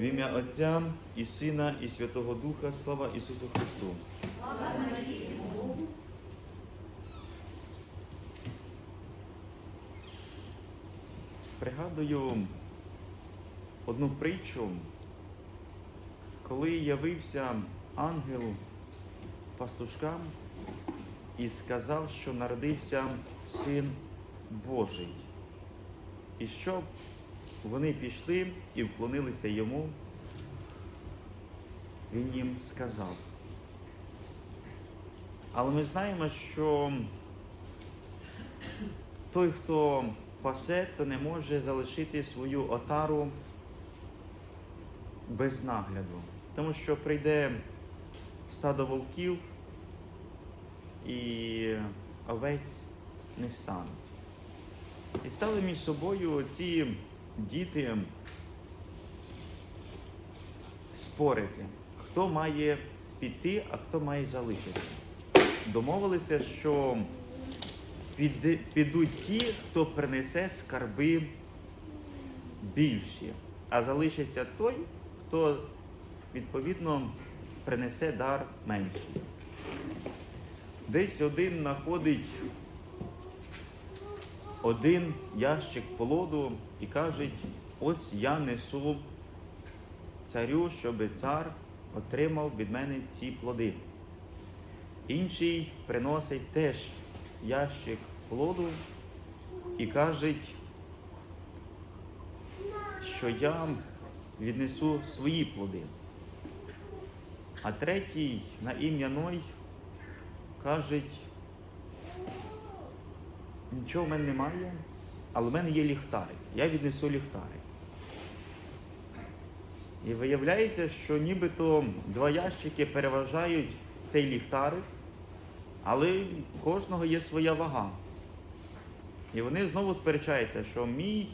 В ім'я Отця і Сина, і Святого Духа, слава Ісусу Христу. Пригадую одну притчу, коли явився ангел пастушкам і сказав, що народився син Божий. І щоб вони пішли і вклонилися йому, він їм сказав. Але ми знаємо, що той, хто пасе, то не може залишити свою отару без нагляду. Тому що прийде стадо вовків і овець не стануть. І стали між собою ці діти спорити, хто має піти, а хто має залишитися. Домовилися, що підуть ті, хто принесе скарби більші, а залишиться той, хто відповідно принесе дар менший. Десь один знаходить один ящик полоду і кажуть, ось я несу царю, щоб цар отримав від мене ці плоди. Інший приносить теж ящик плоду і кажуть, що я віднесу свої плоди. А третій на ім'я Ной кажуть, нічого в мене немає, але в мене є ліхтарик. Я віднесу ліхтарик. І виявляється, що нібито два ящики переважають цей ліхтарик, але у кожного є своя вага. І вони знову сперечаються, що мій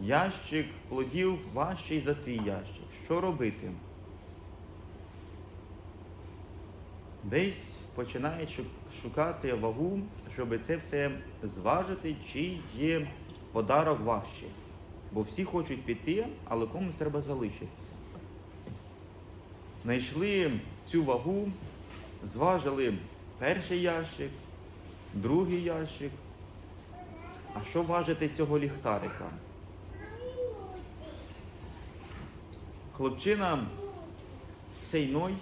ящик плодів важчий за твій ящик. Що робити? Десь починають шукати вагу, щоб це все зважити, чи є подарок важчий. Бо всі хочуть піти, але комусь треба залишитися. Знайшли цю вагу, зважили перший ящик, другий ящик. А що важити цього ліхтарика? Хлопчина, цей Ной,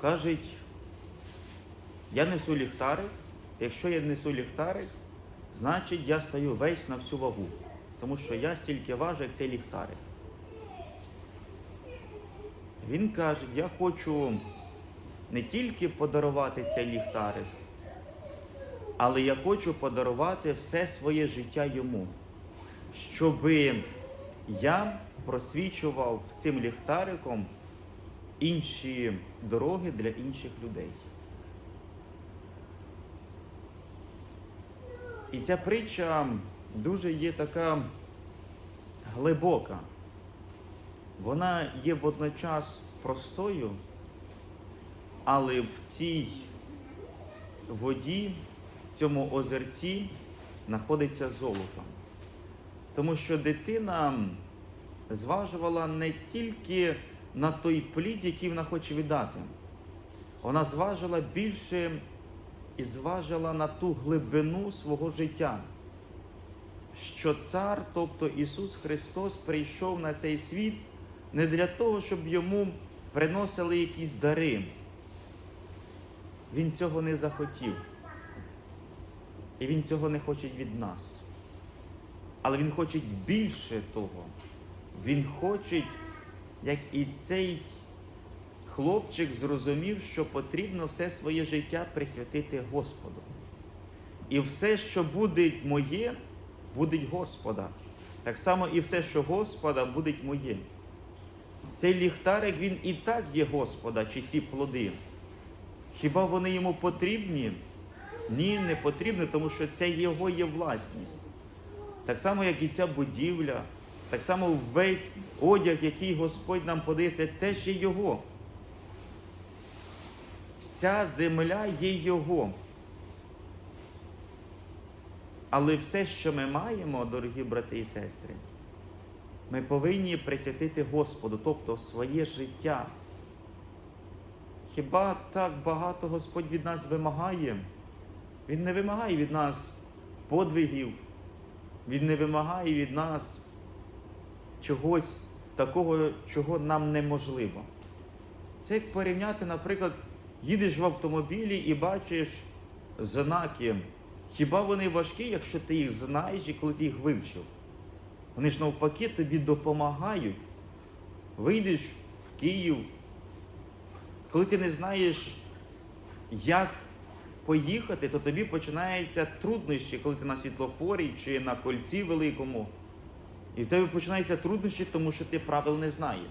кажуть, я несу ліхтарик. Якщо я несу ліхтарик, значить я стаю весь на всю вагу. Тому що я стільки важу, як цей ліхтарик. Він каже, я хочу не тільки подарувати цей ліхтарик, але я хочу подарувати все своє життя йому, щоб я просвічував цим ліхтариком інші дороги для інших людей. І ця притча дуже є така глибока. Вона є водночас простою, але в цій воді, в цьому озерці знаходиться золото. Тому що дитина зважувала не тільки на той плід, який вона хоче віддати. Вона зважила більше і зважила на ту глибину свого життя, що цар, тобто Ісус Христос, прийшов на цей світ не для того, щоб йому приносили якісь дари. Він цього не захотів. І Він цього не хоче від нас. Але Він хоче більше того. Він хоче, як і цей хлопчик зрозумів, що потрібно все своє життя присвятити Господу. І все, що буде моє, буде Господа. Так само і все, що Господа, буде моє. Цей ліхтарик, він і так є Господа, чи ці плоди. Хіба вони йому потрібні? Ні, не потрібні, тому що це його є власність. Так само, як і ця будівля, так само весь одяг, який Господь нам подається, теж є Його. Вся земля є Його. Але все, що ми маємо, дорогі брати і сестри, Ми повинні присвятити Господу, тобто своє життя. Хіба так багато Господь від нас вимагає? Він не вимагає від нас подвигів, Він не вимагає від нас чогось такого, чого нам неможливо. Це як порівняти, наприклад, їдеш в автомобілі і бачиш знаки. Хіба вони важкі, якщо ти їх знаєш і коли ти їх вивчив? Вони ж навпаки тобі допомагають. Вийдеш в Київ, коли ти не знаєш, як поїхати, то тобі починаються труднощі, коли ти на світлофорі чи на кольці великому. І в тебе починаються труднощі, тому що ти правил не знаєш.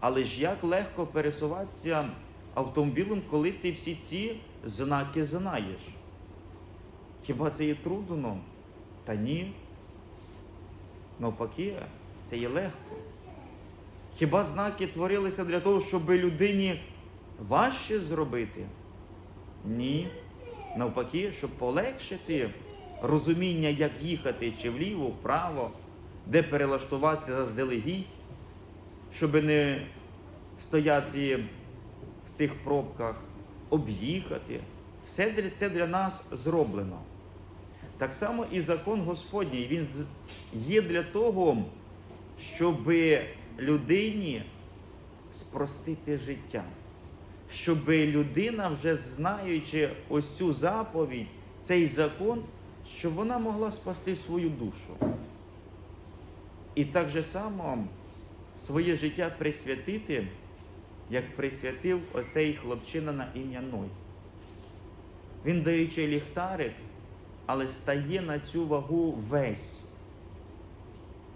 Але ж як легко пересуватися автомобілем, коли ти всі ці знаки знаєш? Хіба це є трудно? Та ні. Навпаки, це є легко. Хіба знаки творилися для того, щоб людині важче зробити? Ні. Навпаки, щоб полегшити розуміння, як їхати чи вліво, вправо, де перелаштуватися заздалегідь, щоб не стояти в цих пробках, об'їхати. Все це для нас зроблено. Так само і закон Господній, він є для того, щоб людині спростити життя. Щоб людина, вже знаючи ось цю заповідь, цей закон, щоб вона могла спасти свою душу. І так же само своє життя присвятити, як присвятив оцей хлопчина на ім'я Ной. Він даючи ліхтарик, але стає на цю вагу весь.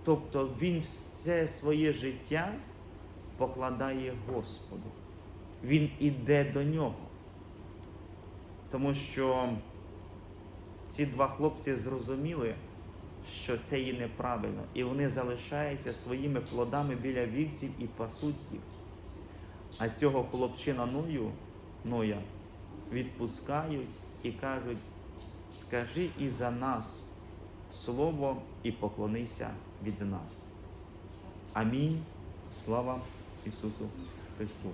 Тобто він все своє життя покладає Господу. Він іде до нього. Тому що ці два хлопці зрозуміли, що це є неправильно, і вони залишаються своїми плодами біля вівців і пасуть їх. А цього хлопчина Ною, Ноя відпускають і кажуть, скажи і за нас слово і поклонися від нас. Амінь. Слава Ісусу Христу.